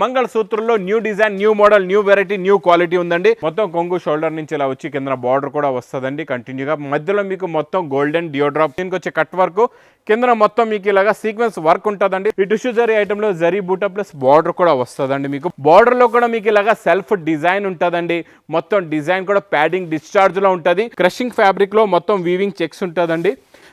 మంగళ సూత్రంలో new design new model new variety new quality ఉందండి. మొత్తం కొంగు షోల్డర్ నుంచి ఇలా వచ్చి కింద బార్డర్ కూడా వస్తుందండి కంటిన్యూగా. మధ్యలో మీకు మొత్తం గోల్డెన్ డియోడ్రాప్ దీనికి వచ్చే కట్ వర్క్. కింద మొత్తం మీకు ఇలాగా సీక్వెన్స్ వర్క్ ఉంటుందండి. ఈ టిష్యూ జరీ ఐటమ్లో జరీ బూటా ప్లస్ బార్డర్ కూడా వస్తుందండి మీకు. బార్డర్లో కూడా మీకు ఇలాగా సెల్ఫ్ డిజైన్ ఉంటుందండి. మొత్తం డిజైన్ కూడా ప్యాడింగ్ డిశ్చార్జ్లో ఉంటుంది. క్రషింగ్ ఫ్యాబ్రిక్లో మొత్తం వీవింగ్ చెక్స్ ఉంటుందండి.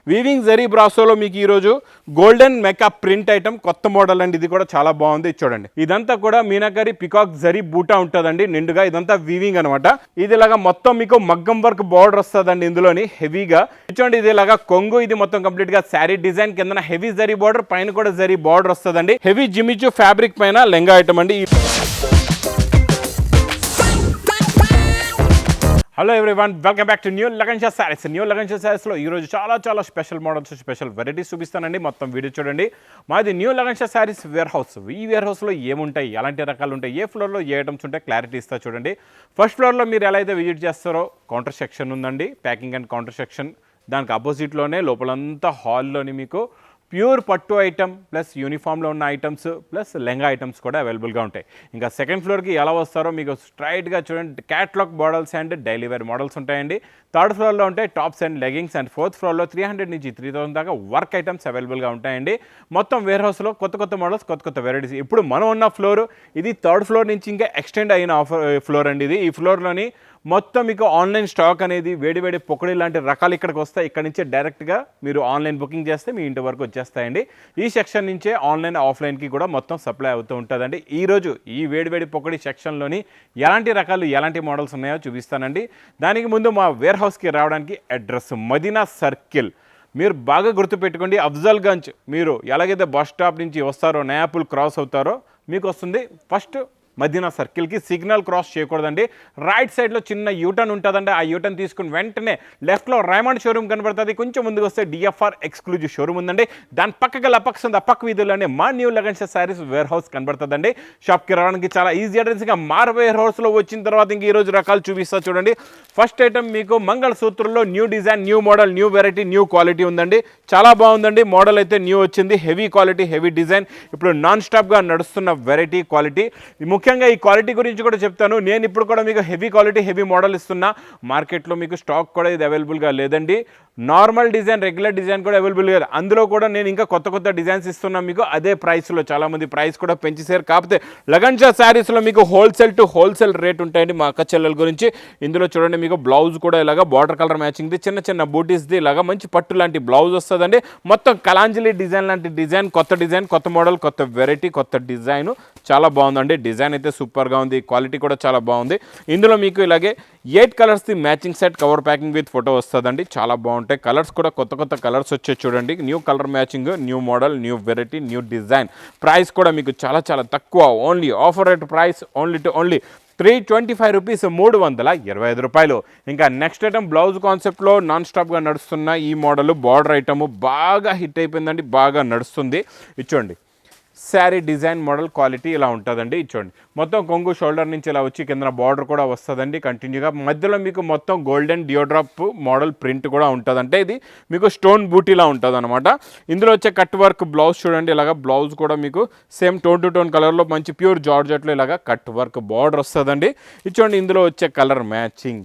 వీవింగ్ జరీ బ్రాసోలో మీకు ఈరోజు గోల్డెన్ మెకప్ ప్రింట్ ఐటమ్ కొత్త మోడల్ అండి. ఇది కూడా చాలా బాగుంది. చూడండి. ఇదంతా కూడా మీనాకరి పికాక్ జరీ బూటా ఉంటుందండి. నిండుగా ఇదంతా వీవింగ్ అనమాట ఇది ఇలాగా మొత్తం మీకు మగ్గం వర్క్ బార్డర్ వస్తుందండి ఇందులోని హెవీగా. చూడండి ఇది ఇలాగా కొంగు ఇది మొత్తం కంప్లీట్గా శారీ డిజైన్ కింద హెవీ జరీ బార్డర్ పైన కూడా జరీ బార్డర్ వస్తుందండి. హెవీ జిమిచు ఫ్యాబ్రిక్ పైన లెంగా ఐటమ్ అండి. ఈ- hello everyone welcome back to new Lagansha saris new Lagansha శారీస్లో ఈరోజు చాలా చాలా స్పెషల్ మోడల్స్ స్పెషల్ వెరైటీస్ చూపిస్తానండి. మొత్తం వీడియో చూడండి. మాది new Lagansha saris warehouse ఈ వేర్ హౌస్లో ఏముంటాయి? ఎలాంటి రకాలు ఉంటాయి ఏ ఫ్లోర్లో ఏ ఐటమ్స్ ఉంటాయి? క్లారిటీ ఇస్తా చూడండి. ఫస్ట్ ఫ్లోర్లో మీరు ఎలా అయితే విజిట్ చేస్తారో కౌంటర్ సెక్షన్ ఉందండి. ప్యాకింగ్ అండ్ కౌంటర్ సెక్షన్ దానికి అపోజిట్లోనే లోపలంతా హాల్లోని మీకు ప్యూర్ పట్టు ఐటమ్ ప్లస్ యూనిఫామ్లో ఉన్న ఐటమ్స్ ప్లస్ లెంగా ఐటమ్స్ కూడా అవైలబుల్గా ఉంటాయి. ఇంకా సెకండ్ ఫ్లోర్కి ఎలా వస్తారో మీకు స్ట్రైట్గా చూడండి. Catalogue models and daily wear models ఉంటాయండి. థర్డ్ ఫ్లోర్లో ఉంటాయి tops and leggings and fourth ఫ్లోర్లో త్రీ హండ్రెడ్ నుంచి త్రీ థౌసండ్ దాకా వర్క్ ఐటమ్స్ అవైలబుల్గా ఉంటాయండి. మొత్తం వేర్ హౌస్లో కొత్త కొత్త మోడల్స్ కొత్త కొత్త వెరైటీస్ ఇప్పుడు మనం ఉన్న ఫ్లోర్ ఇది థర్డ్ ఫ్లోర్ నుంచి ఇంకా ఎక్స్టెండ్ అయిన ఆఫర్ ఫ్లోర్ అండి ఇది. ఈ ఫ్లోర్లోని మొత్తం మీకు ఆన్లైన్ స్టాక్ అనేది వేడి వేడి లాంటి రకాలు ఇక్కడికి వస్తాయి. ఇక్కడ నుంచే డైరెక్ట్గా మీరు ఆన్లైన్ బుకింగ్ చేస్తే మీ ఇంటి వరకు వచ్చేస్తాయండి. ఈ సెక్షన్ నుంచే ఆన్లైన్ ఆఫ్లైన్కి కూడా మొత్తం సప్లై అవుతూ ఉంటుందండి. ఈరోజు ఈ వేడి వేడి సెక్షన్లోని ఎలాంటి రకాలు ఎలాంటి మోడల్స్ ఉన్నాయో చూపిస్తానండి. దానికి ముందు మా వేర్ హౌస్కి రావడానికి అడ్రస్ మదీనా సర్కిల్. మీరు బాగా గుర్తుపెట్టుకోండి అఫ్జల్గంజ్ మీరు ఎలాగైతే బస్ స్టాప్ నుంచి వస్తారో నయాపుల్ క్రాస్ అవుతారో మీకు వస్తుంది ఫస్ట్ మదీనా సర్కిల్కి సిగ్నల్ క్రాస్ చేయకూడదండి. రైట్ సైడ్లో చిన్న యూటర్న్ ఉంటుందండి. ఆ యూటర్న్ తీసుకుని వెంటనే లెఫ్ట్లో రైమండ్ షోరూమ్ కనబడుతుంది. కొంచెం ముందుకు వస్తే డిఎఫ్ఆర్ ఎక్స్క్లూజివ్ షోరూమ్ ఉందండి. దాని పక్కకి లపక్స్ ఆ పక్క వీధుల్లోనే మా new Lagans saris warehouse కనబడుతుందండి. షాప్కి రావడానికి చాలా ఈజీ అడ్రస్ ఇంకా మార్ వేర్ హౌస్లో వచ్చిన తర్వాత ఇంక ఈరోజు రకాలు చూపిస్తా చూడండి. ఫస్ట్ ఐటమ్ మీకు మంగళసూత్రంలో new design new model new variety new quality ఉందండి. చాలా బాగుందండి. మోడల్ అయితే న్యూ వచ్చింది. Heavy quality heavy design. ఇప్పుడు నాన్ స్టాప్గా నడుస్తున్న వెరైటీ క్వాలిటీ. ముఖ్యంగా ఈ క్వాలిటీ గురించి కూడా చెప్తాను. నేను ఇప్పుడు కూడా మీకు హెవీ క్వాలిటీ హెవీ మోడల్ ఇస్తున్నా. మార్కెట్లో మీకు స్టాక్ కూడా ఇది అవైలబుల్గా లేదండి. నార్మల్ డిజైన్ రెగ్యులర్ డిజైన్ కూడా అవైలబుల్ లేదు. అందులో కూడా నేను ఇంకా కొత్త కొత్త డిజైన్స్ ఇస్తున్నాను మీకు. అదే ప్రైస్లో చాలామంది ప్రైస్ కూడా పెంచేసారు కాకపోతే లగన్షా శారీస్లో మీకు హోల్సేల్ టు హోల్సేల్ రేట్ ఉంటాయండి మా అక్క చెల్లెల గురించి. ఇందులో చూడండి మీకు బ్లౌజ్ కూడా ఇలాగా బార్డర్ కలర్ మ్యాచింగ్ది చిన్న చిన్న బూటీస్ది ఇలాగా మంచి పట్టు లాంటి బ్లౌజ్ వస్తుందండి. మొత్తం కలాంజలి డిజైన్ లాంటి డిజైన్ కొత్త డిజైన్ కొత్త మోడల్ కొత్త వెరైటీ కొత్త డిజైన్ చాలా బాగుందండి. డిజైన్ అయితే సూపర్గా ఉంది. క్వాలిటీ కూడా చాలా బాగుంది. ఇందులో మీకు ఇలాగే eight కలర్స్ది matching set cover packing with photo వస్తుందండి. చాలా బాగుంటాయి. కలర్స్ కూడా కొత్త కొత్త కలర్స్ వచ్చే చూడండి. New colour matching new model new variety new design price కూడా మీకు చాలా చాలా తక్కువ. Only offer rate price only to only three twenty five rupees మూడు వందల ఇరవై ఐదు రూపాయలు. ఇంకా నెక్స్ట్ ఐటమ్ బ్లౌజ్ కాన్సెప్ట్లో నాన్ స్టాప్గా నడుస్తున్న ఈ మోడల్ బార్డర్ ఐటమ్ బాగా హిట్ అయిపోయిందండి. బాగా నడుస్తుంది. ఇచ్చోండి. శారీ డిజైన్ మోడల్ క్వాలిటీ ఇలా ఉంటుందండి. ఇచ్చోండి. మొత్తం కొంగు షోల్డర్ నుంచి ఇలా వచ్చి కింద బార్డర్ కూడా వస్తుందండి కంటిన్యూగా. మధ్యలో మీకు మొత్తం గోల్డెన్ డియోడ్రాప్ మోడల్ ప్రింట్ కూడా ఉంటుందంటే ఇది మీకు స్టోన్ బూటీలా ఉంటుంది అనమాట ఇందులో వచ్చే కట్ వర్క్ బ్లౌజ్ చూడండి ఇలాగ బ్లౌజ్ కూడా మీకు సేమ్ టోన్ టు టోన్ కలర్లో మంచి ప్యూర్ జార్జెట్లో ఇలాగ కట్ వర్క్ బార్డర్ వస్తుందండి. ఇచ్చోండి ఇందులో వచ్చే కలర్ మ్యాచింగ్.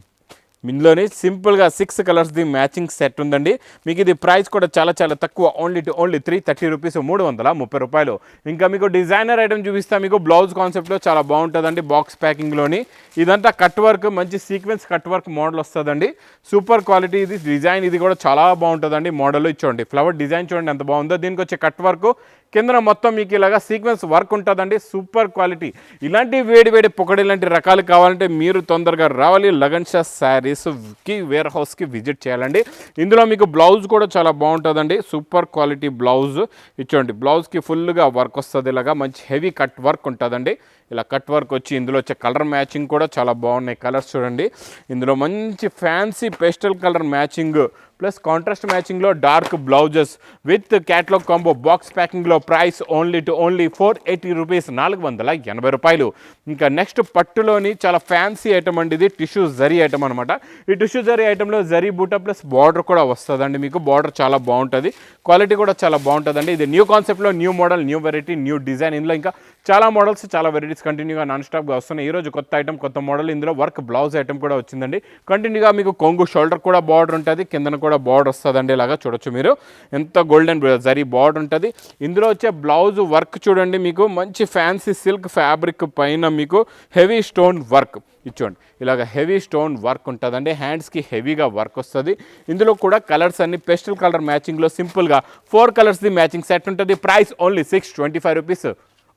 ఇందులోని సింపుల్గా సిక్స్ కలర్స్ది మ్యాచింగ్ సెట్ ఉందండి. మీకు ఇది ప్రైస్ కూడా చాలా చాలా తక్కువ. Only to only three thirty rupees మూడు వందల ముప్పై రూపాయలు. ఇంకా మీకు డిజైనర్ ఐటమ్ చూపిస్తా. మీకు బ్లౌజ్ కాన్సెప్ట్లో చాలా బాగుంటుందండి బాక్స్ ప్యాకింగ్లోని ఇదంతా కట్ వర్క్ మంచి సీక్వెన్స్ కట్ వర్క్ మోడల్ వస్తుందండి. సూపర్ క్వాలిటీ ఇది డిజైన్ ఇది కూడా చాలా బాగుంటుందండి మోడల్ ఇచ్చోండి ఫ్లవర్ డిజైన్ చూడండి ఎంత బాగుందో. దీనికి వచ్చే కట్ వర్క్ కింద మొత్తం మీకు ఇలాగా సీక్వెన్స్ వర్క్ ఉంటుందండి. సూపర్ క్వాలిటీ ఇలాంటి వేడి వేడి పొకడి లాంటి రకాలు కావాలంటే మీరు తొందరగా రావాలి. లగన్ షా శారీస్కి వేర్ హౌస్కి విజిట్ చేయాలండి. ఇందులో మీకు బ్లౌజ్ కూడా చాలా బాగుంటుందండి. సూపర్ క్వాలిటీ బ్లౌజ్ ఇచ్చోండి బ్లౌజ్కి ఫుల్గా వర్క్ వస్తుంది ఇలాగా. మంచి హెవీ కట్ వర్క్ ఉంటుందండి. ఇలా కట్ వర్క్ వచ్చి ఇందులో వచ్చే కలర్ మ్యాచింగ్ కూడా చాలా బాగున్నాయి. కలర్స్ చూడండి. ఇందులో మంచి fancy pastel colour matching plus contrast మ్యాచింగ్లో dark blouses with catalogue combo box ప్యాకింగ్లో price only to only four eighty rupees నాలుగు వందల ఎనభై రూపాయలు. ఇంకా నెక్స్ట్ పట్టులోని చాలా ఫ్యాన్సీ ఐటమ్ అండి ఇది టిష్యూ జరీ ఐటమ్ అనమాట ఈ టిష్యూ జరీ ఐటమ్లో జరీ బూటా ప్లస్ బార్డర్ కూడా వస్తుందండి మీకు. బార్డర్ చాలా బాగుంటుంది. క్వాలిటీ కూడా చాలా బాగుంటుందండి. ఇది న్యూ కాన్సెప్ట్లో new model new variety new design. ఇందులో ఇంకా చాలా మోడల్స్ చాలా వెరైటీస్ కంటిన్యూగా నాన్ స్టాప్గా వస్తున్నాయి. ఈరోజు కొత్త ఐటమ్ కొత్త మోడల్. ఇందులో వర్క్ బ్లౌజ్ ఐటమ్ కూడా వచ్చిందండి. కంటిన్యూగా మీకు కొంగు షోల్డర్ కూడా బార్డర్ ఉంటుంది. కిందన కూడా బార్డర్ వస్తుందండి ఇలాగా చూడొచ్చు మీరు. ఎంత గోల్డెన్ జరీ బార్డర్ ఉంటుంది. ఇందులో వచ్చే బ్లౌజ్ వర్క్ చూడండి మీకు. మంచి ఫ్యాన్సీ సిల్క్ ఫ్యాబ్రిక్ పైన మీకు హెవీ స్టోన్ వర్క్ ఇచ్చోండి ఇలాగ హెవీ స్టోన్ వర్క్ ఉంటుందండి. హ్యాండ్స్కి హెవీగా వర్క్ వస్తుంది. ఇందులో కూడా కలర్స్ అన్ని పెస్టల్ కలర్ మ్యాచింగ్లో సింపుల్గా ఫోర్ కలర్స్ది మ్యాచింగ్ సెట్ ఉంటుంది. Price only six twenty five rupees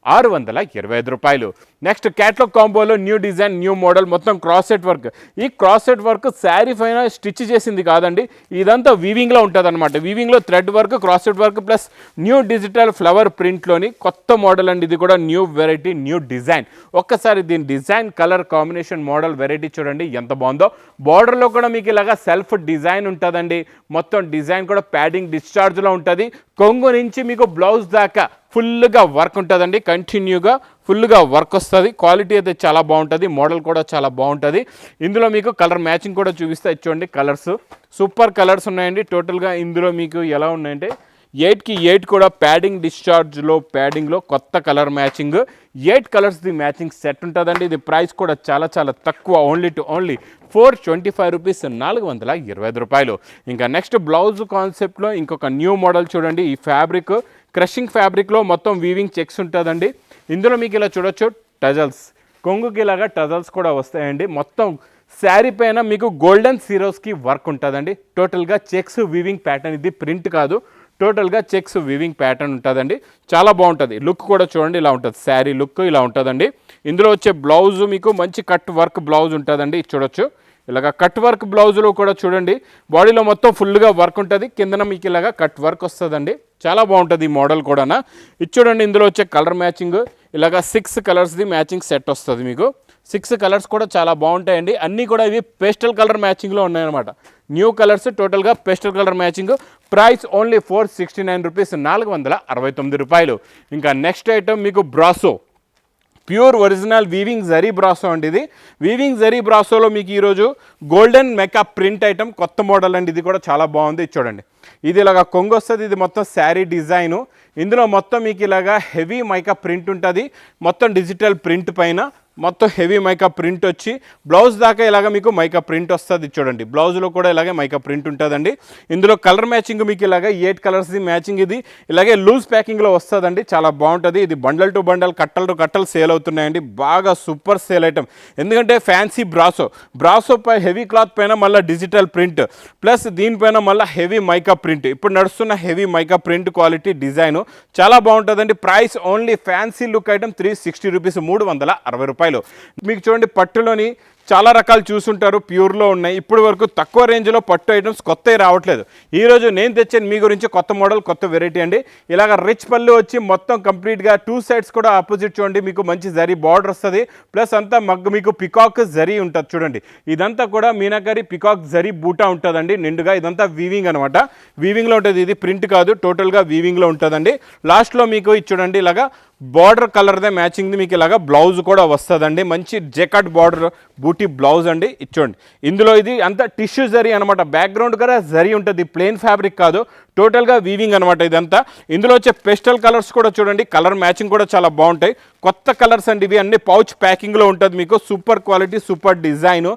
ఆరు వందల ఇరవై ఐదు రూపాయలు. నెక్స్ట్ క్యాట్లాగ్ కాంబోలో న్యూ డిజైన్ న్యూ మోడల్ మొత్తం క్రాస్ సెట్ వర్క్ ఈ క్రాస్ సెట్ వర్క్ శారీ పైన స్టిచ్ చేసింది కాదండి. ఇదంతా వీవింగ్లో ఉంటుంది అనమాట వీవింగ్లో thread work cross set work plus new digital flower ప్రింట్లోని కొత్త మోడల్ అండి. ఇది కూడా న్యూ వెరైటీ న్యూ డిజైన్ ఒక్కసారి దీని design colour combination model variety చూడండి ఎంత బాగుందో. బార్డర్లో కూడా మీకు ఇలాగా సెల్ఫ్ డిజైన్ ఉంటుందండి. మొత్తం డిజైన్ కూడా ప్యాడింగ్ డిశ్చార్జ్లో ఉంటుంది. కొంగు నుంచి మీకు బ్లౌజ్ దాకా ఫుల్గా వర్క్ ఉంటుందండి. కంటిన్యూగా ఫుల్గా వర్క్ వస్తుంది. క్వాలిటీ అయితే చాలా బాగుంటుంది. మోడల్ కూడా చాలా బాగుంటుంది. ఇందులో మీకు కలర్ మ్యాచింగ్ కూడా చూపిస్తే. చూడండి కలర్స్. సూపర్ కలర్స్ ఉన్నాయండి. టోటల్గా ఇందులో మీకు ఎలా ఉన్నాయంటే ఎయిట్కి ఎయిట్ కూడా ప్యాడింగ్ డిశ్చార్జ్లో ప్యాడింగ్లో కొత్త కలర్ మ్యాచింగ్ ఎయిట్ కలర్స్ది మ్యాచింగ్ సెట్ ఉంటుందండి. ఇది ప్రైస్ కూడా చాలా చాలా తక్కువ. Only to only four twenty five rupees నాలుగు వందల ఇరవై ఐదు రూపాయలు. ఇంకా నెక్స్ట్ బ్లౌజ్ కాన్సెప్ట్లో ఇంకొక న్యూ మోడల్ చూడండి. ఈ ఫ్యాబ్రిక్ క్రషింగ్ ఫ్యాబ్రిక్లో మొత్తం వీవింగ్ చెక్స్ ఉంటుందండి. ఇందులో మీకు ఇలా చూడొచ్చు టజల్స్ కొంగుకి ఇలాగా టజల్స్ కూడా వస్తాయండి. మొత్తం శారీ పైన మీకు గోల్డెన్ సీరోస్కి వర్క్ ఉంటుందండి. టోటల్గా చెక్స్ వీవింగ్ ప్యాటర్న్ ఇది ప్రింట్ కాదు. టోటల్గా చెక్స్ వివింగ్ ప్యాటర్న్ ఉంటుందండి. చాలా బాగుంటుంది. లుక్ కూడా చూడండి ఇలా ఉంటుంది. శారీ లుక్ ఇలా ఉంటుందండి. ఇందులో వచ్చే బ్లౌజ్ మీకు మంచి కట్ వర్క్ బ్లౌజ్ ఉంటుందండి. చూడొచ్చు. ఇలాగ కట్ వర్క్ బ్లౌజ్లో కూడా చూడండి. బాడీలో మొత్తం ఫుల్గా వర్క్ ఉంటుంది. కిందన మీకు ఇలాగ కట్ వర్క్ వస్తుందండి. చాలా బాగుంటుంది ఈ మోడల్ కూడా ఇది చూడండి ఇందులో వచ్చే కలర్ మ్యాచింగ్. ఇలాగ సిక్స్ కలర్స్ది మ్యాచింగ్ సెట్ వస్తుంది మీకు. సిక్స్ కలర్స్ కూడా చాలా బాగుంటాయండి. అన్నీ కూడా ఇవి పేస్టల్ కలర్ మ్యాచింగ్లో ఉన్నాయన్నమాట. న్యూ కలర్స్ టోటల్గా pastel colour matching. Price only four sixty nine rupees నాలుగు వందల అరవై తొమ్మిది రూపాయలు. ఇంకా నెక్స్ట్ ఐటమ్ మీకు brasso. Pure original weaving zari brasso అండి ఇది. వీవింగ్ జరీ బ్రాసోలో మీకు ఈరోజు గోల్డెన్ మెకప్ ప్రింట్ ఐటమ్ కొత్త మోడల్ అండి. ఇది కూడా చాలా బాగుంది. ఇది చూడండి. ఇది ఇలాగ కొంగు వస్తుంది. ఇది మొత్తం శారీ డిజైను. ఇందులో మొత్తం మీకు ఇలాగా హెవీ మైకప్ ప్రింట్ ఉంటుంది. మొత్తం డిజిటల్ ప్రింట్ పైన. మొత్తం హెవీ మైకా ప్రింట్ వచ్చి బ్లౌజ్ దాకా ఇలాగ మీకు మైకా ప్రింట్ వస్తుంది చూడండి. బ్లౌజ్లో కూడా ఇలాగే మైకా ప్రింట్ ఉంటుందండి. ఇందులో కలర్ మ్యాచింగ్ మీకు ఇలాగ ఎయిట్ కలర్స్ది మ్యాచింగ్ ఇది. ఇలాగే లూజ్ ప్యాకింగ్లో వస్తుందండి. చాలా బాగుంటుంది. ఇది బండల్ టు బండల్ కట్టలు టు కట్టలు సేల్ అవుతున్నాయండి. బాగా సూపర్ సేల్ ఐటమ్. ఎందుకంటే ఫ్యాన్సీ బ్రాసో. బ్రాసో పై హెవీ క్లాత్ పైన మళ్ళీ డిజిటల్ ప్రింట్. ప్లస్ దీనిపైన మళ్ళీ హెవీ మైకా ప్రింట్. ఇప్పుడు నడుస్తున్న heavy mica print quality design. చాలా బాగుంటుందండి. Price only fancy look item three sixty rupees మూడు వందల అరవై రూపాయలు. మీకు చూడండి పట్టులోని చాలా రకాలు చూసుంటారు ప్యూర్లో ఉన్నాయి. ఇప్పటి వరకు తక్కువ రేంజ్లో పట్టు ఐటమ్స్ కొత్తవి రావట్లేదు. ఈరోజు నేను తెచ్చాను మీ గురించి కొత్త మోడల్ కొత్త వెరైటీ అండి. ఇలాగ రిచ్ పళ్ళు వచ్చి మొత్తం కంప్లీట్గా టూ సైడ్స్ కూడా ఆపోజిట్ చూడండి మీకు మంచి జరీ బార్డర్ వస్తుంది. ప్లస్ అంతా మగ్గు మీకు పికాక్ జరీ ఉంటుంది చూడండి. ఇదంతా కూడా మీనాకరి పికాక్ జరీ బూటా ఉంటుందండి నిండుగా. ఇదంతా వీవింగ్ అనమాట. వీవింగ్లో ఉంటుంది ఇది ప్రింట్ కాదు టోటల్గా వీవింగ్లో ఉంటుందండి. లాస్ట్లో మీకు ఇది చూడండి ఇలాగా బార్డర్ కలర్దే మ్యాచింగ్ది మీకు ఇలాగా బ్లౌజ్ కూడా వస్తుందండి. మంచి జెకట్ బార్డర్ బూట్ బ్లౌజ్ అండి. ఇచ్చోండి ఇందులో ఇది అంతా టిష్యూ జరీ అనమాట బ్యాక్గ్రౌండ్ కదా జరీ ఉంటుంది. ప్లెయిన్ ఫ్యాబ్రిక్ కాదు. టోటల్గా వీవింగ్ అనమాట ఇదంతా. ఇందులో వచ్చే పెస్టల్ కలర్స్ కూడా చూడండి కలర్ మ్యాచింగ్ కూడా చాలా బాగుంటాయి. కొత్త కలర్స్ అండి ఇవి అన్ని పౌచ్ ప్యాకింగ్లో ఉంటుంది మీకు. Super quality super design.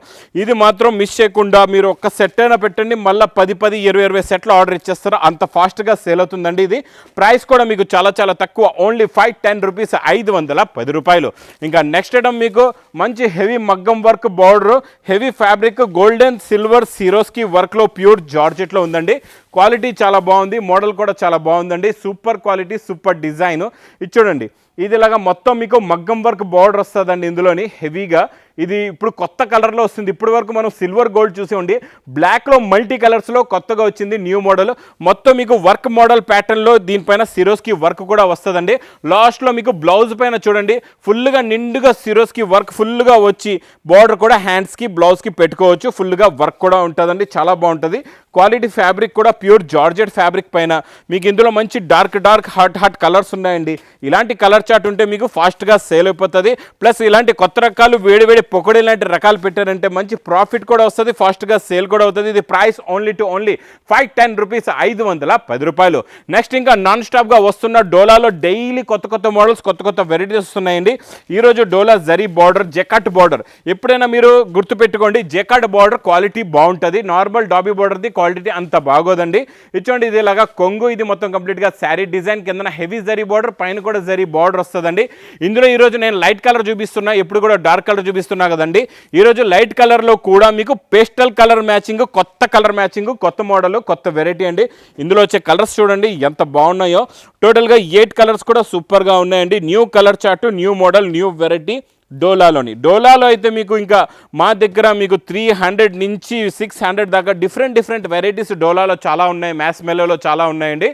ఇది మాత్రం మిస్ చేయకుండా మీరు ఒక్క సెట్ అయినా పెట్టండి మళ్ళీ పది పది ఇరవై ఇరవై సెట్లు ఆర్డర్ ఇచ్చేస్తారు. అంత ఫాస్ట్గా సేల్ అవుతుందండి ఇది. ప్రైస్ కూడా మీకు చాలా చాలా తక్కువ. ఓన్లీ ఫైవ్ టెన్ రూపీస్ ఐదు వందల పది రూపాయలు. ఇంకా నెక్స్ట్ ఐటమ్ మీకు మంచి హెవీ మగ్గం work border heavy fabric golden silver Swarovski వర్క్లో ప్యూర్ జార్జెట్లో ఉందండి. క్వాలిటీ చాలా బాగుంది మోడల్ కూడా చాలా బాగుందండి. Super quality super design. ఇది చూడండి ఇది ఇలాగా మొత్తం మీకు మగ్గం వర్క్ బార్డర్ వస్తుందండి ఇందులోని హెవీగా. ఇది ఇప్పుడు కొత్త కలర్లో వస్తుంది. ఇప్పటి వరకు మనం సిల్వర్ గోల్డ్ చూసి ఉండి బ్లాక్లో మల్టీ కలర్స్లో కొత్తగా వచ్చింది న్యూ మోడల్. మొత్తం మీకు వర్క్ మోడల్ ప్యాటర్న్లో దీనిపైన సిరోస్కి వర్క్ కూడా వస్తుందండి. లాస్ట్లో మీకు బ్లౌజ్ పైన చూడండి. ఫుల్గా నిండుగా సిరోస్కి వర్క్ ఫుల్గా వచ్చి బార్డర్ కూడా హ్యాండ్స్కి బ్లౌజ్కి పెట్టుకోవచ్చు. ఫుల్గా వర్క్ కూడా ఉంటుందండి. చాలా బాగుంటుంది. క్వాలిటీ ఫ్యాబ్రిక్ కూడా ప్యూర్ జార్జెట్ ఫ్యాబ్రిక్ పైన. మీకు ఇందులో మంచి dark dark hot hot colours ఉన్నాయండి. ఇలాంటి కలర్స్ కలర్ చార్ట్ ఉంటే మీకు ఫాస్ట్గా సేల్ అయిపోతుంది. ప్లస్ ఇలాంటి కొత్త రకాలు వేడి వేడి పొకడి లాంటి రకాలు పెట్టారంటే మంచి ప్రాఫిట్ కూడా వస్తుంది ఫాస్ట్గా సేల్ కూడా అవుతుంది. ఇది price only to only five ten rupees ఐదు వందల పది రూపాయలు. నెక్స్ట్ ఇంకా నాన్ స్టాప్గా వస్తున్న డోలాలో డైలీ కొత్త కొత్త మోడల్స్ కొత్త కొత్త వెరైటీస్ వస్తున్నాయండి. ఈరోజు డోలా జరీ బార్డర్ జెకాట్ బార్డర్. ఎప్పుడైనా మీరు గుర్తుపెట్టుకోండి జెకాట్ బార్డర్ క్వాలిటీ బాగుంటుంది. నార్మల్ డాబీ బార్డర్ది క్వాలిటీ అంత బాగోదండి. ఇచ్చోండి ఇది ఇలాగా కొంగు ఇది మొత్తం కంప్లీట్గా శారీ డిజైన్ కింద హెవీ జరీ బార్డర్ పైన కూడా జరీ బార్డర్ వస్తుందండి. ఇందులో ఈరోజు నేను లైట్ కలర్ చూపిస్తున్నా ఎప్పుడు కూడా డార్క్ కలర్ చూపిస్తున్నా కదండి. ఈరోజు లైట్ కలర్లో కూడా మీకు పేస్టల్ కలర్ మ్యాచింగ్ కొత్త కలర్ మ్యాచింగ్ కొత్త మోడల్ కొత్త వెరైటీ అండి. ఇందులో వచ్చే కలర్స్ చూడండి ఎంత బాగున్నాయో. టోటల్గా ఎయిట్ కలర్స్ కూడా సూపర్గా ఉన్నాయండి. New colour chart new model new variety డోలాలోని. డోలాలో అయితే మీకు ఇంకా మా దగ్గర మీకు త్రీ హండ్రెడ్ నుంచి సిక్స్ హండ్రెడ్ దాకా డిఫరెంట్ డిఫరెంట్ వెరైటీస్ డోలాలో చాలా ఉన్నాయి. మ్యాస్ మెలోలో చాలా ఉన్నాయండి.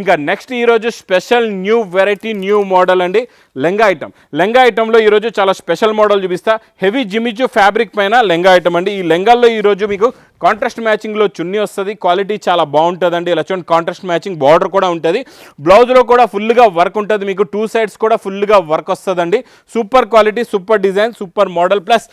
ఇంకా నెక్స్ట్ ఈరోజు special new variety new model అండి. లెంగా ఐటమ్. లెంగా ఐటమ్లో ఈరోజు చాలా స్పెషల్ మోడల్ చూపిస్తా. హెవీ జిమిచు ఫ్యాబ్రిక్ పైన లెంగా ఐటమ్ అండి. ఈ లెంగాల్లో ఈరోజు మీకు కాంట్రాస్ట్ మ్యాచింగ్లో చున్నీ వస్తుంది క్వాలిటీ చాలా బాగుంటుందండి. ఇలా చూడండి కాంట్రాస్ట్ మ్యాచింగ్ బార్డర్ కూడా ఉంటుంది. బ్లౌజ్లో కూడా ఫుల్గా వర్క్ ఉంటుంది మీకు. టూ సైడ్స్ కూడా ఫుల్గా వర్క్ వస్తుందండి. Super quality super design super model plus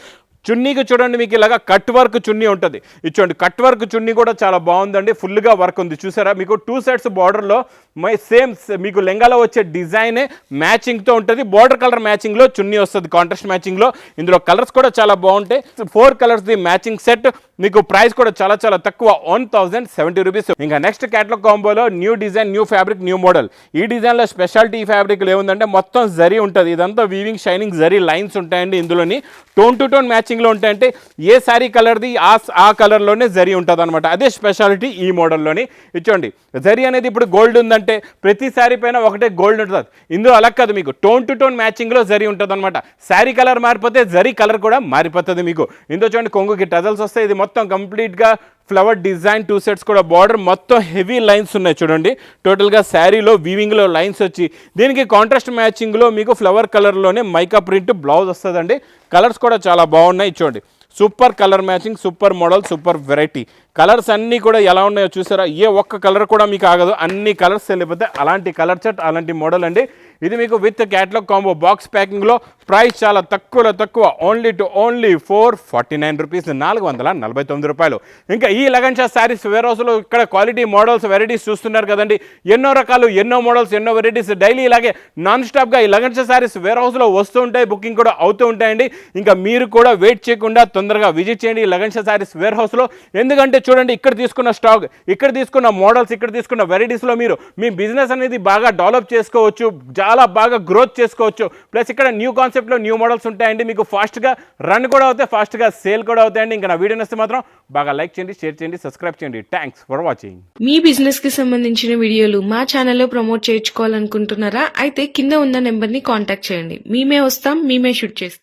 చున్నీకి చూడండి మీకు ఇలాగా కట్ వర్క్ చున్నీ ఉంటుంది. ఇది చూడండి కట్ వర్క్ చున్నీ కూడా చాలా బాగుందండి ఫుల్గా వర్క్ ఉంది. చూసారా? మీకు టూ సెట్స్ బార్డర్లో మై సేమ్ మీకు లెంగాలో వచ్చే డిజైనే మ్యాచింగ్తో ఉంటుంది. బార్డర్ కలర్ మ్యాచింగ్లో చున్నీ వస్తుంది కాంట్రాస్ట్ మ్యాచింగ్లో ఇందులో కలర్స్ కూడా చాలా బాగుంటాయి. Four colours the matching set మీకు ప్రైస్ కూడా చాలా చాలా తక్కువ. One thousand seventy rupees. ఇంకా next catalogue కాంబోలో new design new fabric new model ఈ డిజైన్లో స్పెషాలిటీ ఫ్యాబ్రిక్ ఏముందంటే మొత్తం జరీ ఉంటుంది. ఇదంతా వీవింగ్ షైనింగ్ జరీ లైన్స్ ఉంటాయండి ఇందులోని. టోన్ టు టోన్ మ్యాచింగ్లో ఉంటాయంటే ఏ శారీ కలర్ది ఆ ఆ కలర్లోనే జరీ ఉంటుంది అనమాట అదే స్పెషాలిటీ ఈ మోడల్లోని ఇచ్చోండి జరీ అనేది ఇప్పుడు గోల్డ్ ఉందంటే ప్రతి శారీ పైన ఒకటే గోల్డ్ ఉంటుంది. ఇందులో అలా కాదు మీకు. టోన్ టు టోన్ మ్యాచింగ్లో జరీ ఉంటుంది అనమాట శారీ కలర్ మారిపోతే జరీ కలర్ కూడా మారిపోతుంది మీకు. ఇందులో చూడండి కొంగుకి టజల్స్ వస్తాయి. ఇది మొత్తం మొత్తం కంప్లీట్గా ఫ్లవర్ డిజైన్ టూ సెట్స్ కూడా. బార్డర్ మొత్తం హెవీ లైన్స్ ఉన్నాయి చూడండి. టోటల్గా శారీలో వీవింగ్లో లైన్స్ వచ్చి. దీనికి కాంట్రాస్ట్ మ్యాచింగ్లో మీకు ఫ్లవర్ కలర్లోనే మైకా ప్రింట్ బ్లౌజ్ వస్తుందండి. కలర్స్ కూడా చాలా బాగున్నాయి చూడండి. Super colour matching super model super variety colours అన్నీ కూడా ఎలా ఉన్నాయో చూసారా? ఏ ఒక్క కలర్ కూడా మీకు ఆగదు. అన్ని కలర్స్ వెళ్ళిపోతే అలాంటి కలర్ సెట్ అలాంటి మోడల్ అండి. ఇది మీకు విత్ క్యాట్లాగ్ కాంబో బాక్స్ ప్యాకింగ్లో ప్రైస్ చాలా తక్కువలో తక్కువ only to only four forty nine rupees నాలుగు వందల నలభై తొమ్మిది రూపాయలు. ఇంకా ఈ లగన్ షా శారీస్ వేర్ హౌస్లో ఇక్కడ క్వాలిటీ మోడల్స్ వెరైటీస్ చూస్తున్నారు కదండి. ఎన్నో రకాలు ఎన్నో మోడల్స్ ఎన్నో వెరైటీస్ డైలీ ఇలాగే నాన్ స్టాప్గా ఈ లగన్షా శారీస్ వేర్ హౌస్లో వస్తూ ఉంటాయి బుకింగ్ కూడా అవుతూ ఉంటాయండి. ఇంకా మీరు కూడా వెయిట్ చేయకుండా తొందరగా విజిట్ చేయండి ఈ లగన్షా శారీస్ వేర్ హౌస్లో. ఎందుకంటే చూడండి ఇక్కడ తీసుకున్న స్టాక్ ఇక్కడ తీసుకున్న మోడల్స్ ఇక్కడ తీసుకున్న వెరైటీస్లో మీరు మీ బిజినెస్ అనేది బాగా డెవలప్ చేసుకోవచ్చు. చాలా బాగా గ్రోత్ చేసుకోవచ్చు. ప్లస్ ఇక్కడ న్యూ కాన్సెప్ట్లో న్యూ మోడల్స్ ఉంటాయండి. మీకు ఫాస్ట్గా రన్ కూడా అవుతాయి ఫాస్ట్గా సేల్ కూడా అవుతాయండి. ఇంకా నా వీడియో నస్తే మాత్రం బాగా లైక్ చేయండి షేర్ చేయండి సబ్స్క్రైబ్ చేయండి. థ్యాంక్స్ ఫర్ వాచింగ్ మీ బిజినెస్కి సంబంధించిన వీడియోలు మా ఛానల్లో ప్రమోట్ చేయించుకోవాలనుకుంటున్నారా? అయితే కింద ఉన్న నెంబర్ని కాంటాక్ట్ చేయండి. మేమే వస్తాం మేమే షూట్ చేస్తాం.